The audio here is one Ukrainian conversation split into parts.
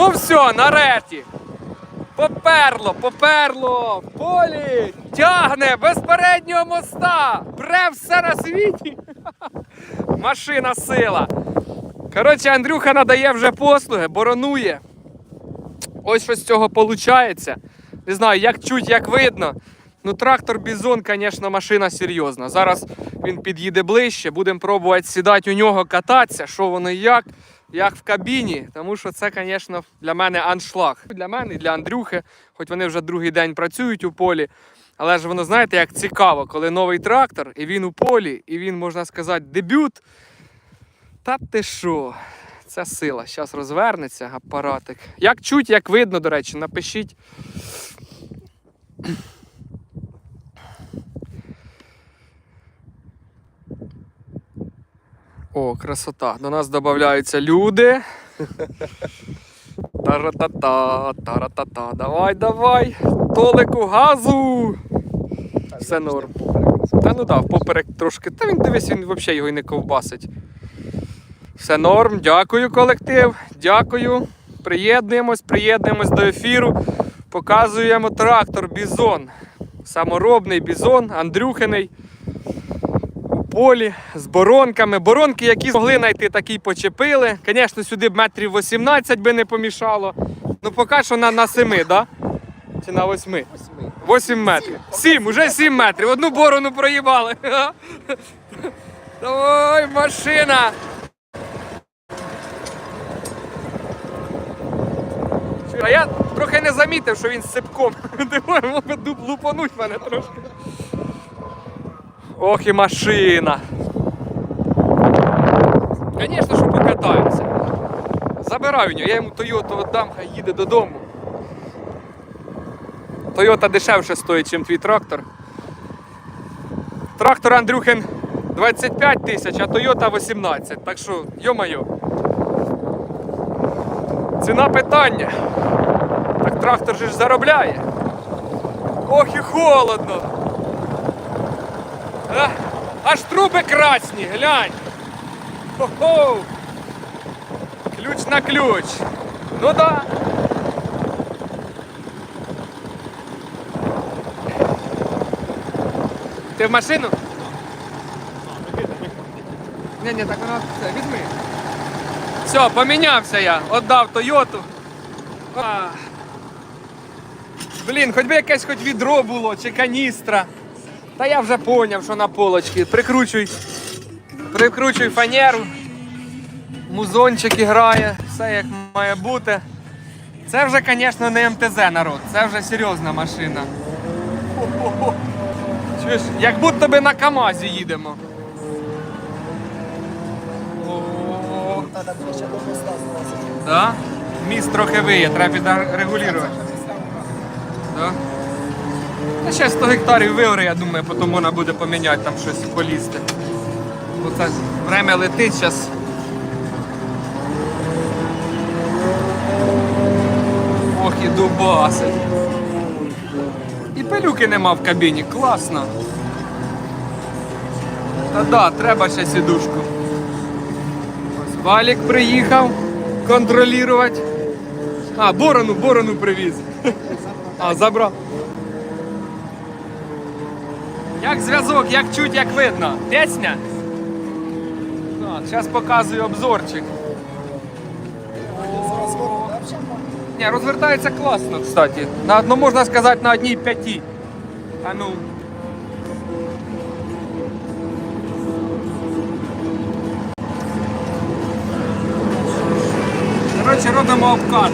Ну все, нарешті. Поперло, поперло, полі, тягне без переднього моста, пре все на світі. Машина сила. Коротше, Андрюха надає вже послуги, боронує. Ось що з цього виходить. Не знаю, як чуть, як видно. Ну, трактор Бізон, звісно, машина серйозна. Зараз він під'їде ближче, будемо пробувати сідати у нього, кататися, що воно і як, як в кабіні. Тому що це, звісно, для мене аншлаг. Для мене і для Андрюхи, хоч вони вже другий день працюють у полі. Але ж воно, знаєте, як цікаво, коли новий трактор, і він у полі, і він, можна сказати, дебют. Та ти що? Це сила. Зараз розвернеться апаратик. Як чуть, як видно, до речі, напишіть. О, красота. До нас додаються люди. Таратата, таратата. Давай, давай. Толику газу. Все норм. Та ну дав, поперек трошки. Та він дивись, він взагалі його і не ковбасить. Все норм, дякую, колектив. Дякую. Приєднуємось, приєднуємось до ефіру. Показуємо трактор Бізон. Саморобний бізон, Андрюхиний. Полі з боронками. Боронки, які змогли знайти, такі почепили. Звісно, сюди б метрів 18 би не помішало. Ну, поки що на, на 7. Да? Чи на 8? 8 метрів. 7, уже 7 метрів. Одну борону проїбали. Давай, машина! А я трохи не замітив, що він з сипком. Дуб лупануть мене трошки. Ох і машина. Звісно, що покатаємося. Забираю нього, я йому Тойоту віддам, хай їде додому. Тойота дешевше стоїть, ніж твій трактор. Трактор Андрюхин 25 тисяч, а Тойота 18. Так що, йо-моє. Ціна питання. Так трактор же ж заробляє. Ох і холодно. А, аж труби красні, глянь. Хо-хо. Ключ на ключ. Ну да. Ти в машину? Ні, ні, так вона це, візьми. Все, помінявся я, віддав Тойоту. А. Блін, хоч би якесь хоч відро було чи каністра. Та я вже поняв, що на полочці. Прикручуй. Прикручуй фанеру. Музончик грає, все як має бути. Це вже, звісно, не МТЗ народ, це вже серйозна машина. Чуєш, як будто би на КАМАЗі їдемо. Да? Міст трохи виє, треба підрегулювати. Да? Та ще 100 гектарів виори, я думаю, потім можна буде поміняти там щось полізти. Бо це время летить зараз. Ох і дубасить. І пилюки нема в кабіні, класно. Та да, треба ще сідушку. Ось Валік приїхав контролювати. А, борону, борону привіз. А, забрав. Як зв'язок, як чуть, як видно. Пісня? Так, зараз показую обзорчик. Ні, розвертається класно, кстати. На одно можна сказати на одній п'яті. А ну. Коротше, робимо обкатку.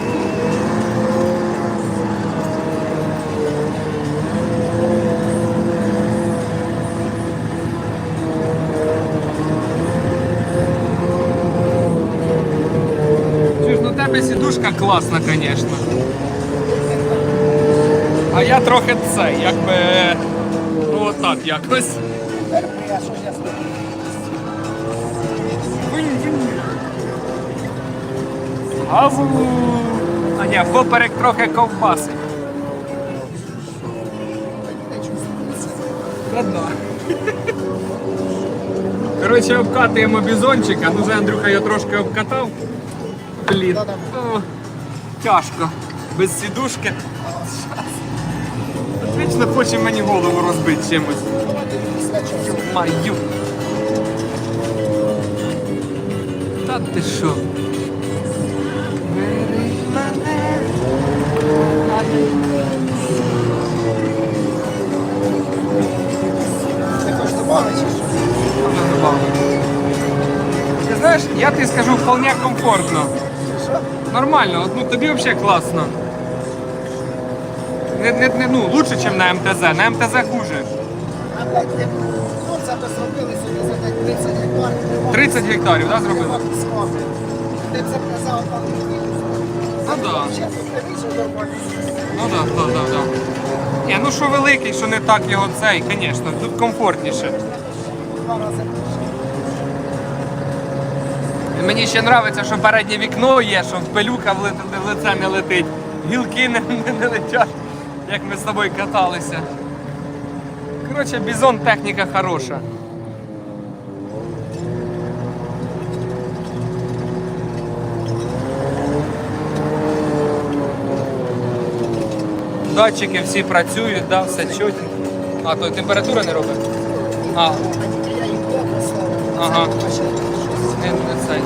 Сідушка класна, звісно. А я трохи це, якби. Ну отак якось. Терпи, а ні, поперек трохи ковбаси. Не Коротше, обкатуємо бізончика. Ну вже Андрюха його трошки обкатав. Блін. О, тяжко. Без сідушки. Вічно хоче мені голову розбити чимось. Маю. Та ти що? Ти знаєш, я тобі скажу, вполне комфортно. Нормально, от, ну тобі взагалі класно. Не, не, не, ну, лучше, ніж на МТЗ. На МТЗ хуже. А блядь, ти ну це би зробили собі за день 30 гектарів. 30 гектарів, да, зробили? Ти б це казав там не Ну да. Не. Ну так, да, так, да, так. Да. Ні, ну що великий, що не так його цей, звісно, тут комфортніше. Два рази. Мені ще подобається, що переднє вікно є, що пилюка в в лице не летить, гілки не, не, не летять, як ми з тобою каталися. Коротше, бізон техніка хороша. Датчики всі працюють, да, все чуть. А, то температура не робить? А. Ага. Не, не цей.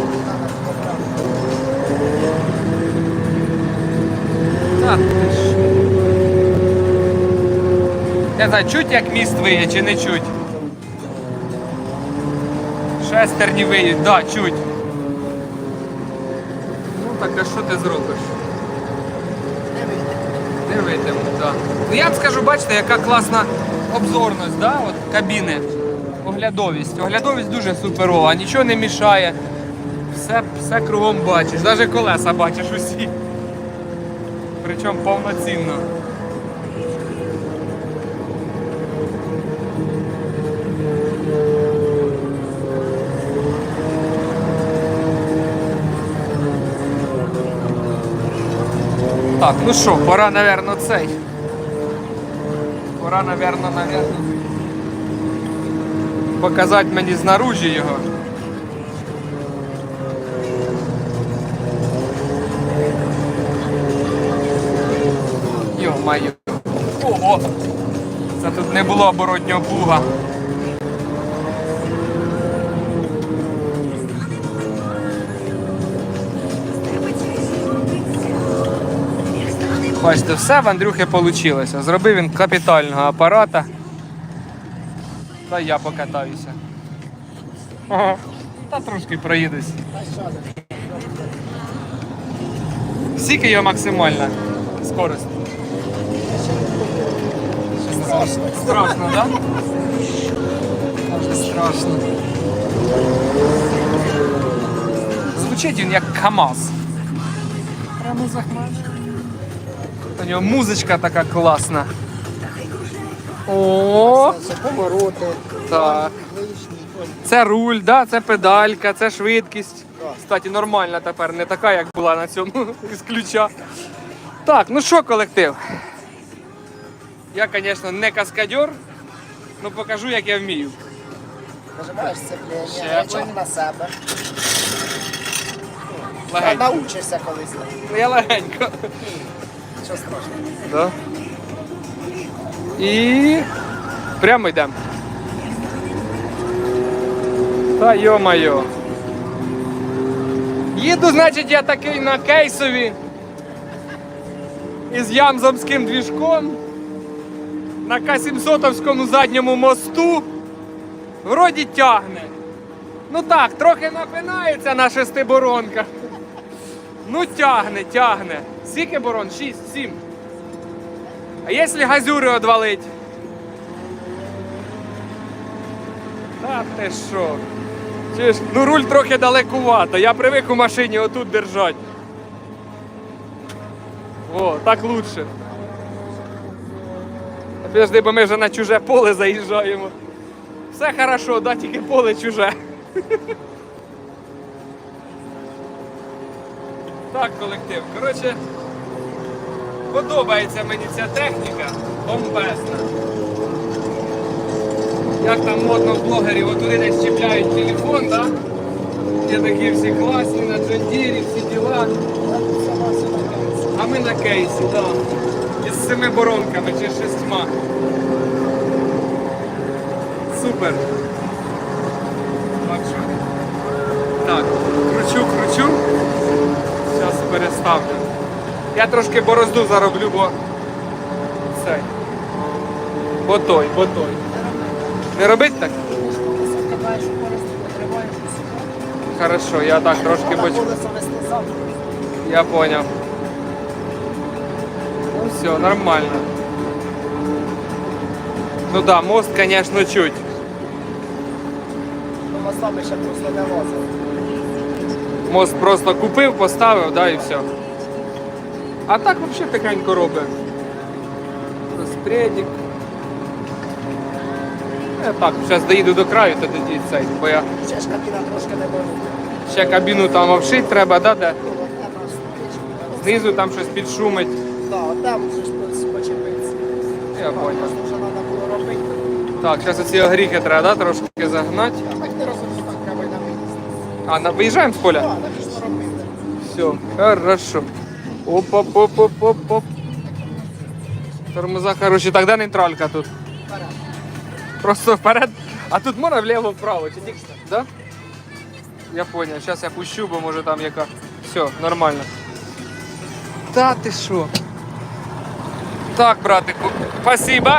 Так, ти знаю, чуть як міст виє чи не чуть? Шестерні виють, да, чуть. Ну так а що ти зробиш? Не. Не витиму, так. Ну я вам скажу, бачите, яка класна обзорність, да? От, кабіни. Оглядовість. Оглядовість дуже суперова, нічого не мішає. Все, все кругом бачиш, навіть колеса бачиш усі. Причому повноцінно. Так, ну що, пора, напевно, цей. Пора, напевно, напевно. Показати мені знаружі його. Йо-майо. Ого! Це тут не було оборотнього плуга. Бачите, все в Андрюхи вийшло. Зробив він капітального апарата. Та я покатаюся. Ага. Та трошки проїдусь. Скільки його максимальна скорость? Страшно. Страшно, так? Да? Страшно. Звучить він як КАМАЗ. Прямо захмаш. У нього музичка така класна. О, Це повороти. так. Лишні. Це руль, да, це педалька, це швидкість. Кстати, нормальна тепер, не така, як була на цьому із ключа. Так, ну що, колектив? Я, звісно, не каскадер, але покажу, як я вмію. Нажимаєш сцеплення, Щеплення. речень на себе. Та Легенько. научишся колись. Ну, Я легенько. Що страшно. Да. І прямо йдемо. Та йо-майо. Їду, значить, я такий на кейсові із ямзомським двіжком на К-700 задньому мосту. Вроді тягне. Ну так, трохи напинається на шестиборонках. Ну тягне, тягне. Скільки борон? Шість, сім. А якщо газюри одвалить? Та ти що? Ж, ну руль трохи далекувато. Я привик у машині отут держати. О, так лучше. Підожди, бо ми вже на чуже поле заїжджаємо. Все хорошо, да, тільки поле чуже. Так, колектив. Коротше, подобається мені ця техніка. Бомбесна. Як там модно блогерів, отуди десь чіпляють телефон, так? Є такі всі класні на джондірі, всі діла. Все нравиться. на кейсі. Да. Із семи боронками чи шістьма. Супер. Що? Так, кручу, кручу. Зараз переставлю. Я трошки борозду зароблю, бо цей. Бо той, бо той. Не робить так? Хорошо, я так трошки Вона боч. колесо вести завтра. Я понял. Ну все, нормально. Ну да, мост, конечно, чуть. Ну, ще просто не лазив. Мост просто купив, поставив, да, і все. А так взагалі тихенько робить. Розпредік. Я так, зараз доїду до краю, то тоді цей, бо я Ще ж кабіна трошки не беру. ще кабіну там обшити треба, да, де? Знизу там щось підшумить. Да, от там вже ж почепиться. Я понял. Вже треба було робити. Так, зараз оці огріхи треба, да, трошки загнати. А так не розумію, так треба й на виїзд. А, на, виїжджаємо з поля? Так, так що робити. Все, хорошо. Оп оп оп оп оп оп Тормоза хороші, тогда нейтралька тут. Просто вперед. А тут можна вліво-вправо, чи тільки? Да? Я понял, зараз я пущу, бо може там яка. Все, нормально. Та ти що? Так, братику, спасибо.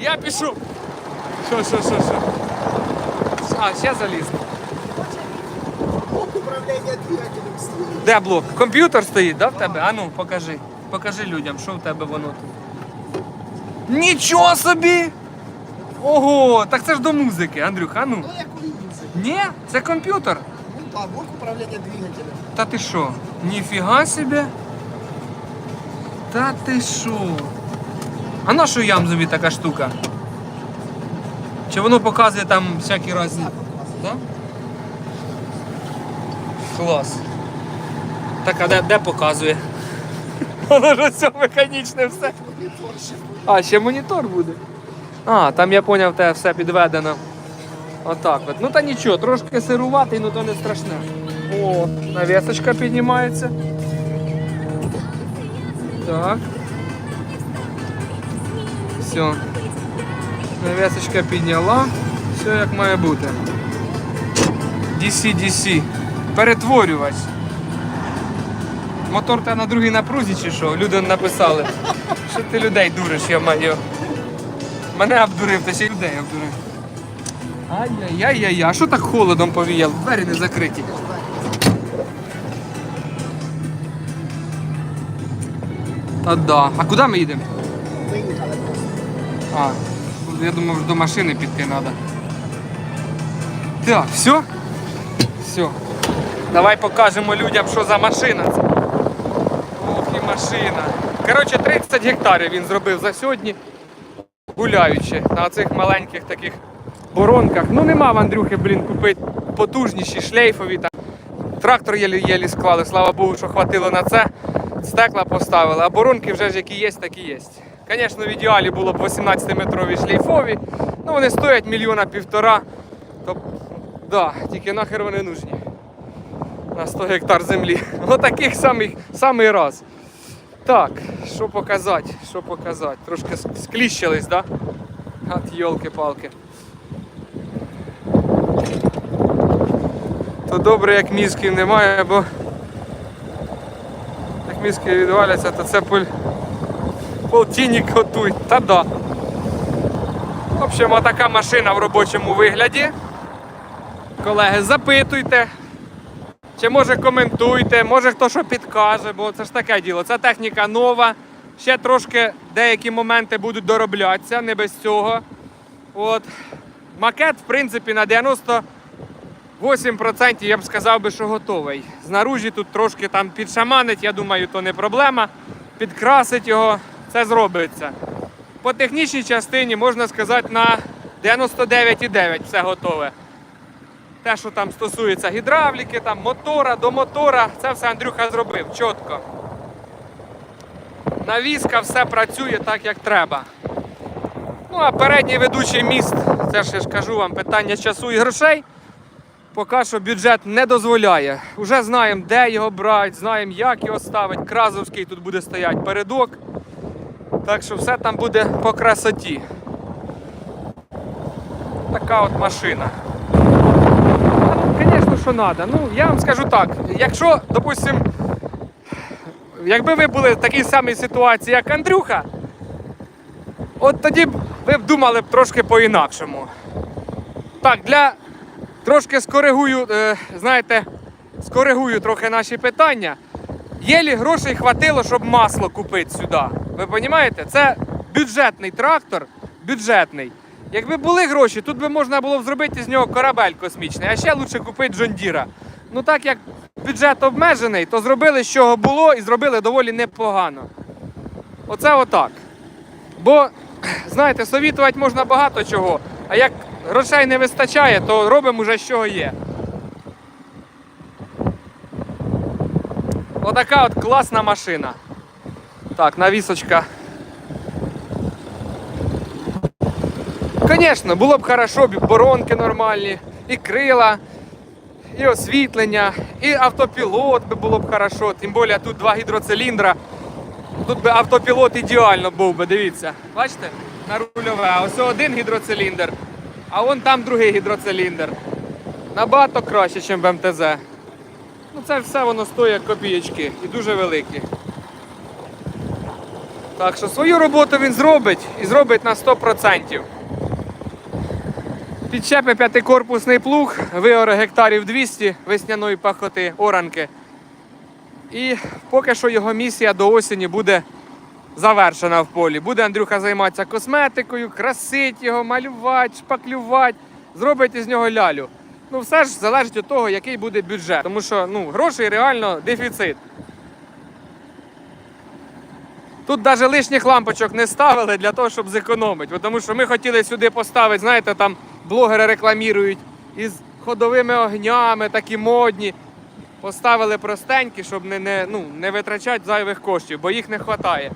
Я пишу. Що, що, що, що? А, ще заліз. Блок управління двигателем стоїть. Де блок? Комп'ютер стоїть, да, в тебе? А ну, покажи. Покажи людям, що в тебе воно тут. Нічого собі! Ого, так це ж до музики, Андрюха, а ну. Ну, як у Лінці. Ні, це комп'ютер. Ну, так, блок управління двигателем. Та ти що? Ніфіга собі. Та ти що? А на що ямзові така штука? Чи воно показує там всякі разні? Да? Клас. Так, а де, де показує? Воно ж все механічне все. А, ще монітор буде. А, там я поняв, те все підведено. Отак от. Ну та нічого, трошки сируватий, ну то не страшне. О, навісочка піднімається. Так. Все. Навісочка підняла. Все як має бути. DC, DC. Перетворювач. Мотор та на другій напрузі чи що? Люди написали. Що ти людей дуриш, я маю. Мене обдурив, та ще й людей обдурив. Ай-яй-яй-яй, а що так холодом повіяв? Двері не закриті. Та да. А куди ми їдемо? Виїхали. А, я думав, до машини піти треба. Так, все? Все. Давай покажемо людям, що за машина це. Ох, і машина. Коротше, 30 гектарів він зробив за сьогодні, гуляючи на цих маленьких таких боронках. Ну нема в Андрюхи, блін, купити потужніші шлейфові. Там. Трактор єлі-єлі склали, слава Богу, що хватило на це. Стекла поставили, а боронки вже ж які є, так і є. Звісно, в ідеалі було б 18-метрові шлейфові, ну вони стоять мільйона півтора. То, да, тільки нахер вони нужні. На 100 гектар землі. Отаких самих, самий раз. Так, що показати, що показати. Трошки скліщились, да? От йолки-палки. То добре, як мізків немає, бо як мізки відваляться, то це пол... полтинник готуй. Та да. В общем, така машина в робочому вигляді. Колеги, запитуйте. Чи може коментуйте, може хто що підкаже, бо це ж таке діло. Це техніка нова. Ще трошки деякі моменти будуть дороблятися, не без цього. От. Макет, в принципі, на 98% я б сказав би, що готовий. Знаружі тут трошки там підшаманить, я думаю, то не проблема. Підкрасить його, це зробиться. По технічній частині можна сказати на 99,9 все готове. Те, що там стосується гідравліки, там мотора до мотора, це все Андрюха зробив чітко. Навіска все працює так, як треба. Ну, а передній ведучий міст, це ж я ж кажу вам, питання часу і грошей. поки що бюджет не дозволяє. Уже знаємо, де його брати, знаємо, як його ставити. Кразовський тут буде стояти передок. Так що все там буде по красоті. Така от машина. Що треба. Ну, я вам скажу так, якщо, допустим, якби ви були в такій самій ситуації, як Андрюха, от тоді б ви б думали б трошки по-інакшому. Так, для трошки скоригую, е, знаєте, скоригую трохи наші питання. Єлі грошей хватило, щоб масло купити сюди. Ви розумієте? Це бюджетний трактор, бюджетний. Якби були гроші, тут би можна було б зробити з нього корабель космічний, а ще краще купити Джондіра. Ну так як бюджет обмежений, то зробили з чого було і зробили доволі непогано. Оце отак. Бо, знаєте, совітувати можна багато чого, а як грошей не вистачає, то робимо вже з чого є. Отака от класна машина. Так, навісочка. Звісно, було б хорошо, б боронки нормальні, і крила, і освітлення, і автопілот би було б хорошо. Тим більше тут два гідроциліндра. Тут би автопілот ідеально був би, дивіться. Бачите? На рульове. Ось один гідроциліндр, а вон там другий гідроциліндр. Набагато краще, ніж в МТЗ. Ну це все воно стоїть копієчки і дуже великі. Так що свою роботу він зробить і зробить на 100%. Підчепи п'ятикорпусний плуг, виоре гектарів 200 весняної пахоти, оранки. І поки що його місія до осені буде завершена в полі. Буде Андрюха займатися косметикою, красить його, малювати, шпаклювати, зробить із нього лялю. Ну, все ж залежить від того, який буде бюджет. Тому що ну, грошей реально дефіцит. Тут навіть лишніх лампочок не ставили для того, щоб зекономити. Тому що ми хотіли сюди поставити, знаєте, там блогери рекламірують із ходовими огнями, такі модні. Поставили простенькі, щоб не, не, ну, не витрачати зайвих коштів, бо їх не вистачає.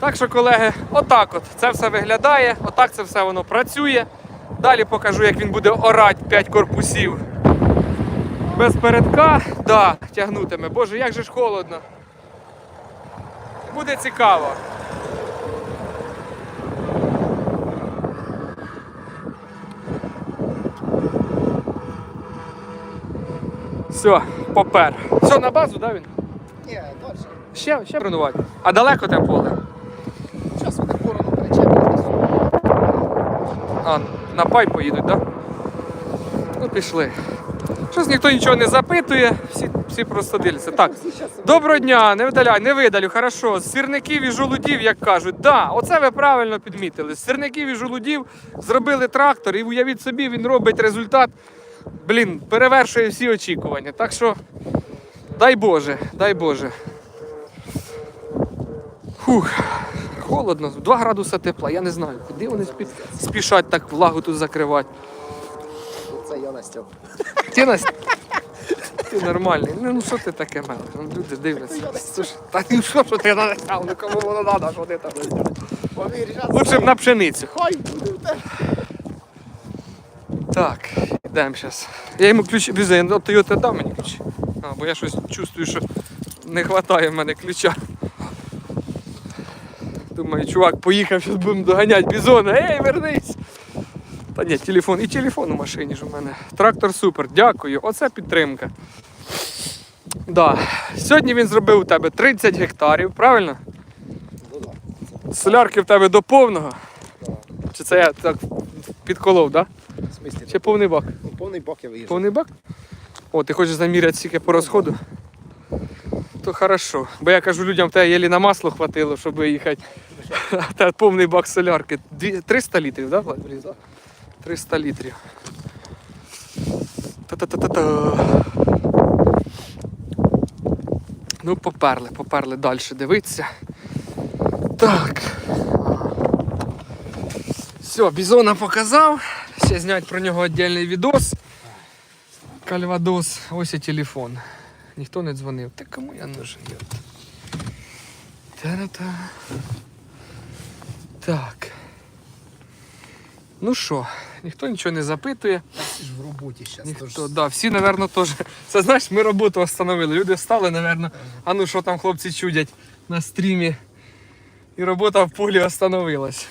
Так що, колеги, отак от це все виглядає, отак це все воно працює. Далі покажу, як він буде орати 5 корпусів. Без передка, да, тягнутиме. Боже, як же ж холодно. Буде цікаво. Все, попер. Все, на базу, да, він? Ні, далі. Ще, ще бронувати. А далеко те поле? Зараз вони борону причепили. А, на пай поїдуть, так? Да? Ну, пішли. Щось ніхто нічого не запитує, всі, всі просто дивляться. Так, доброго дня, не видаляй, не видалю, хорошо. З сирників і жолудів, як кажуть, да, оце ви правильно підмітили. З сирників і жолудів зробили трактор, і уявіть собі, він робить результат, блін, перевершує всі очікування. Так що, дай Боже, дай Боже. Фух, холодно, 2 градуси тепла, я не знаю, куди вони спі... спішать так влагу тут закривати. Це я Настя. Ти Настя? Ти нормальний. Ну ну, що ти таке мелиш? Ну, люди дивляться. Слушай, та ну що, що ти наляв? Ну кому воно треба, що ти там. Лучше б на пшеницю. Хай буде. Так, йдемо зараз. Я йому ключі візу, от Toyota дав мені ключі. А, бо я щось чувствую, що не вистачає в мене ключа. Думаю, чувак, поїхав, зараз будемо доганяти бізона. Ей, вернись! Та ні, телефон. І телефон у машині ж у мене. Трактор супер, дякую. Оце підтримка. Да. Сьогодні він зробив у тебе 30 гектарів, правильно? Ну. Солярки в тебе до повного. Чи це я так підколов, так? Да? Смислі? Чи повний бак? Ну, повний бок я виїжджу. Повний бак? О, ти хочеш заміряти скільки по розходу? То хорошо. Бо я кажу людям, тебе єлі на масло хватило, щоб виїхати. А те повний бак солярки. Дві- 300 літрів, так, Влад? вліз? 300 літрів. Та-та-та-та-та. Ну, поперли, поперли далі дивитися. Так. Все, бізона показав. Ще зняти про нього віддільний відос. Кальвадос, ось і телефон. Ніхто не дзвонив. Та кому я нужен? Та-та-та. Так. Ну що, ніхто нічого не запитує. Всі ж в роботі зараз. Ніхто, да, всі, напевно, теж. Це знаєш, ми роботу остановили. Люди встали, напевно, а ну що там хлопці чудять на стрімі. І робота в полі остановилась.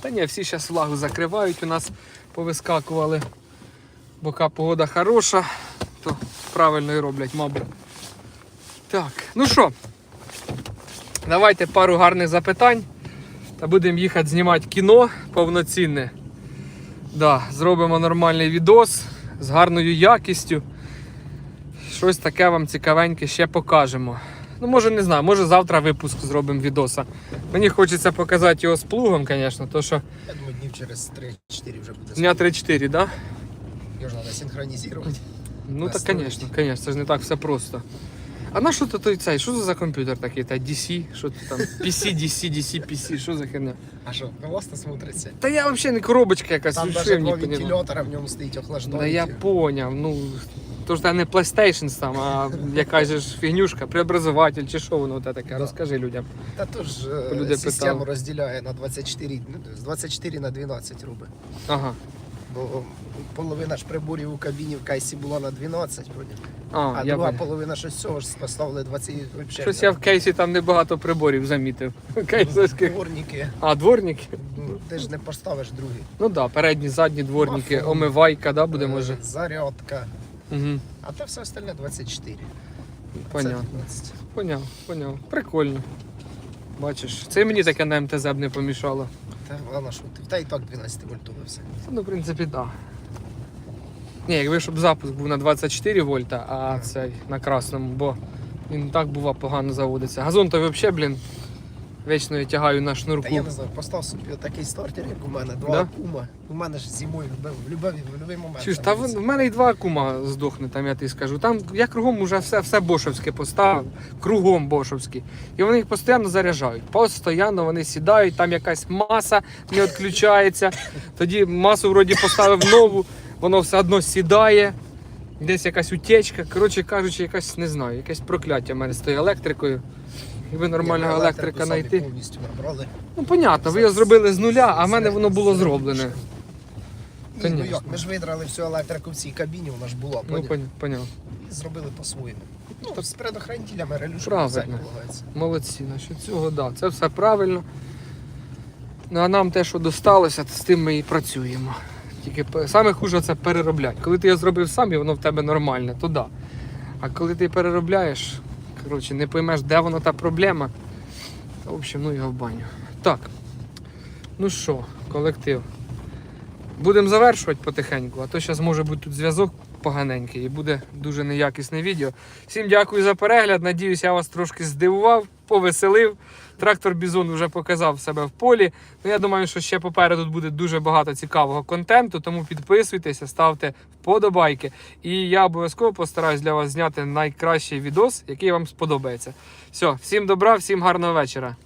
Та ні, всі зараз влагу закривають, у нас повискакували. Бока погода хороша, то правильно і роблять, мабуть. Так, ну що, давайте пару гарних запитань. Та будемо їхати знімати кіно повноцінне. Да, зробимо нормальний відос з гарною якістю. Щось таке вам цікавеньке ще покажемо. Ну, може, не знаю, може завтра випуск зробимо відоса. Мені хочеться показати його з плугом, звісно, то що Я думаю, днів через 3-4 вже буде. дня 3-4, так? Да? Його ж треба синхронізувати. Ну так, Настроїть. звісно, звісно, це ж не так все просто. А на що то той цей? Що це за комп'ютер такий? Та DC, що ти там? PC, DC, DC, PC, що за херня? А що, класно смотриться? Та я взагалі не коробочка якась, Там що навіть я два не понимаю. вентилятора в ньому стоїть охлаждання. Да я поняв, ну то ж це не PlayStation там, а якась ж фігнюшка, преобразователь чи що воно те таке. Да. Розкажи людям. Та то ж е, Люди систему питали. розділяє на 24, ну, з 24 на 12 робить. Ага. Бо половина ж приборів у кабіні в кайсі була на 12, вроді. А, а я друга понял. половина щось цього ж поставили 20 вообще. Щось я в кейсі там небагато приборів замітив. Кейсовських. Дворники. А, дворники? Ну, ти ж не поставиш другий. Ну так, да, передні, задні дворники, Мафон. омивайка, да, буде Е, може. Зарядка. Угу. А те все остальне 24. Понятно. Це 15. Поняв, поняв. Прикольно. Бачиш, це і мені таке на МТЗ б не помішало. Та вона що ти. Та і так 12 вольтове все. Ну, в принципі, так. Да. Ні, якби щоб запуск був на 24 вольта, а цей на красному, бо він так бува погано заводиться. Газон то взагалі, блін, вічно я тягаю на Та шнурку. я не знаю, постав собі такий стартер, як у мене, два Да? акума. У мене ж зимою в будь-який момент. Чуєш, та в, в мене і два кума здохне, там я тобі скажу. Там я кругом уже все, все бошовське поставив, кругом бошовське. І вони їх постійно заряджають. Постійно вони сідають, там якась маса не відключається. Тоді масу вроді поставив нову, воно все одно сідає. Десь якась утечка. Коротше кажучи, якась не знаю, якесь прокляття в мене з тою електрикою. Якби нормального електрика знайти. повністю набрали. Ну, понятно, ви його зробили з нуля, а в мене воно було зроблене. Ні, ну Конечно. як, ми ж видрали всю електрику в цій кабіні, вона ж була, Ну, поняв? поняв. І зробили по-своєму. Ну, з предохранителями релюшка Правильно. полагається. Молодці, насчет цього, да, це все правильно. Ну а нам те, що досталося, з тим ми і працюємо. Тільки п- саме хуже це переробляти. Коли ти його зробив сам і воно в тебе нормальне, то да. А коли ти переробляєш, коротше, не поймеш, де воно та проблема, в общем, ну його в баню. Так. Ну що, колектив. Будемо завершувати потихеньку, а то зараз може бути тут зв'язок поганенький і буде дуже неякісне відео. Всім дякую за перегляд. Надіюсь, я вас трошки здивував, повеселив. Трактор Бізон вже показав себе в полі. Ну, я думаю, що ще попереду буде дуже багато цікавого контенту, тому підписуйтеся, ставте вподобайки. І я обов'язково постараюсь для вас зняти найкращий відос, який вам сподобається. Все, всім добра, всім гарного вечора.